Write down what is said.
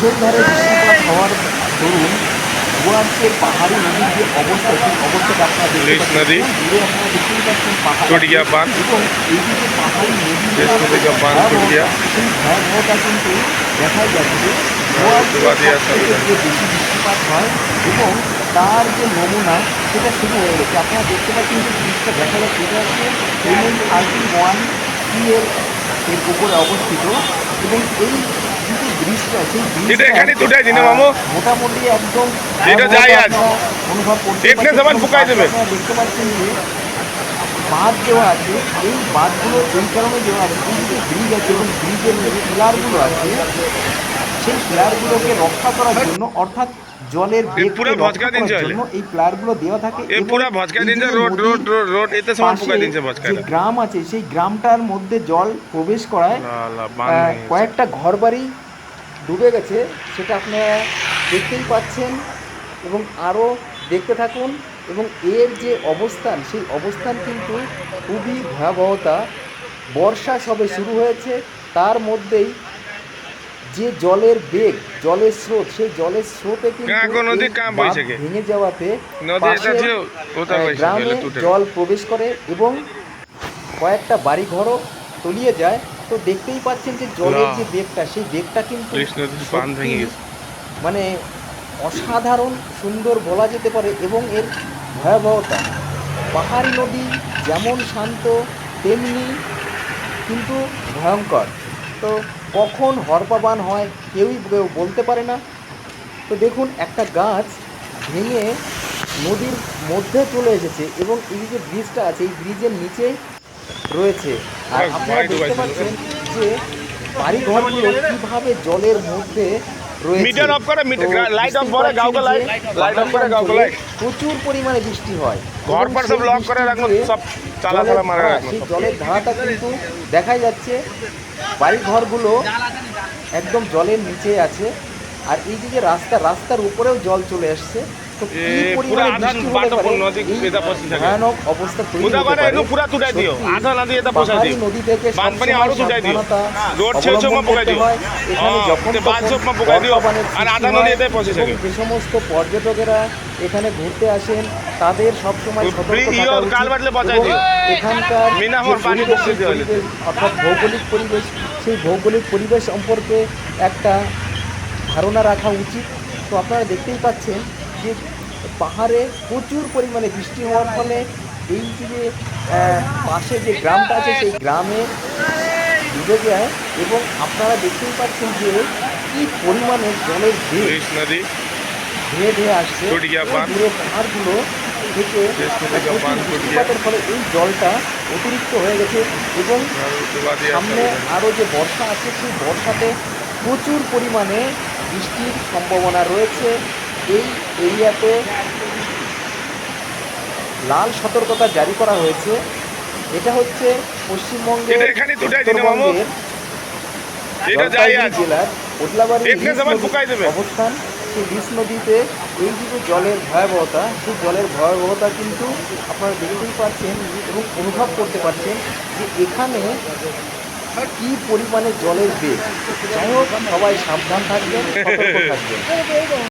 মুসলধারে বৃষ্টিপাত হওয়ার দরুন গোয়ার্সের পাহাড়ি নদীর যে অবস্থা সেই অবস্থাটা আপনারা দেখতে লিস নদী। দূরে আপনারা দেখতেই পাচ্ছেন পাহাড় বাঁধ। এবং এই যে পাহাড়ি নদী। সেই ভয়াবহতা কিন্তু দেখাই যাচ্ছে বেশি বৃষ্টিপাত হয় এবং তার যে নমুনা সেটা শুরু হয়ে গেছে আপনারা দেখতে পাচ্ছেন যে ব্রিজটা দেখা যাচ্ছে এটা হচ্ছে এমএন থার্টি ওয়ান সি এর উপরে অবস্থিত এবং এই ব্রিজটা সেই এটা এখানে দুটাই দিনে মামু। মোটামুটি একদম এটা যাই আজ। অনুভব করতে এখানে পারছেন। ফুকাই দেবে। দেখতে পাচ্ছেন যে বাঁধ দেওয়া আছে এই বাঁধগুলো এই কারণে দেওয়া আছে ব্রিজ আছে এবং ব্রিজের যে পিলারগুলো আছে সেই প্লেয়ারগুলোকে রক্ষা করার জন্য অর্থাৎ জলের এ বেগকে পুরা ভজকা দিন চলে। এই প্লেয়ারগুলো দেওয়া থাকে এ এবং ভজকা দিন রোড রোড রোড রোড এতে সমান পাশে ফুকাই ভজকা যে গ্রাম আছে সেই গ্রামটার মধ্যে জল প্রবেশ করায় কয়েকটা ঘরবাড়ি ডুবে গেছে সেটা আপনারা দেখতেই পাচ্ছেন এবং আরও দেখতে থাকুন এবং এর যে অবস্থান সেই অবস্থান কিন্তু খুবই ভয়াবহতা। বর্ষা সবে শুরু হয়েছে তার মধ্যেই যে জলের বেগ জলের স্রোত সেই জলের স্রোতে কিন্তু কে? ভেঙে যাওয়াতে গ্রামে জল প্রবেশ করে এবং কয়েকটা বাড়ি ঘরও তলিয়ে যায়। তো দেখতেই পাচ্ছেন যে জলের যে বেগটা সেই বেগটা কিন্তু। মানে অসাধারণ সুন্দর বলা যেতে পারে এবং এর ভয়াবহতা। পাহাড়ি নদী যেমন শান্ত তেমনি কিন্তু ভয়ঙ্কর। তো কখন হরপাবান হয় কেউই কেউ বলতে পারে না। তো দেখুন একটা গাছ ভেঙে নদীর মধ্যে চলে এসেছে এবং এই যে ব্রিজটা আছে এই ব্রিজের নিচে রয়েছে। আর আপনারা দেখতে পাচ্ছেন যে বাড়ি ঘরগুলো কীভাবে জলের মধ্যে রয়েছে? মিটার অফ করে, লাইট অফ করে, পারছেন গাঁওকে লাইট- লাইট অফ করে, গাঁওকে পাহাড়ি লাইট। প্রচুর পরিমাণে বৃষ্টি হয়। ঘর পর সব লক করে সব চালা মারা। জলের ধারাটা কিন্তু দেখাই যাচ্ছে বাড়ি ঘরগুলো একদম জলের নিচে আছে। আর এই যে রাস্তা রাস্তার উপরেও জল চলে আসছে তো কি পরিমাণে বৃষ্টি হলে পারে? নদী থাকে। ভয়ানক অবস্থা তৈরি হতে পারে। একটু পুরা তুটাই দিও। সত্যি আধা নদী পাহাড়ি নদী থেকে বানপানি আরও তুটাই দিও। রোড ছেড়ে অবলম্বন পোকাই দিও। এখানে হ্যাঁ, যখন তখন আর আধা নদী এতে পৌঁছে থাকে। যে সমস্ত পর্যটকেরা এখানে ঘুরতে আসেন তাদের সবসময় সতর্ক থাকা উচিত। এখানকার অর্থাৎ ভৌগোলিক পরিবেশ সেই ভৌগোলিক পরিবেশ সম্পর্কে একটা ধারণা রাখা উচিত তো আপনারা দেখতেই পাচ্ছেন যে পাহাড়ে প্রচুর পরিমাণে বৃষ্টি হওয়ার ফলে এই যে পাশে যে গ্রামটা আছে সেই গ্রামে ডুবে যায় এবং আপনারা দেখতেই পাচ্ছেন যে কি পরিমাণে জলের নদী ধেয়ে ধেয়ে আসছে। দূরে পাহাড়গুলো থেকে। বৃষ্টিপাতের ফলে এই জলটা অতিরিক্ত হয়ে গেছে এবং সামনে আরও যে বর্ষা আছে সেই বর্ষাতে প্রচুর পরিমাণে বৃষ্টির সম্ভাবনা রয়েছে এই এরিয়াতে। লাল সতর্কতা জারি করা হয়েছে। এটা হচ্ছে পশ্চিমবঙ্গের জলপাইগুড়ি জেলার দেবে। অবস্থান। সেই রিস নদীতে এই যে জলের ভয়াবহতা সেই জলের ভয়াবহতা কিন্তু আপনারা দেখতেই পাচ্ছেন এবং অনুভব করতে পারছেন যে এখানে কি পরিমাণে জলের বেগ? যাই হোক সবাই সাবধান থাকবেন সতর্ক থাকবেন।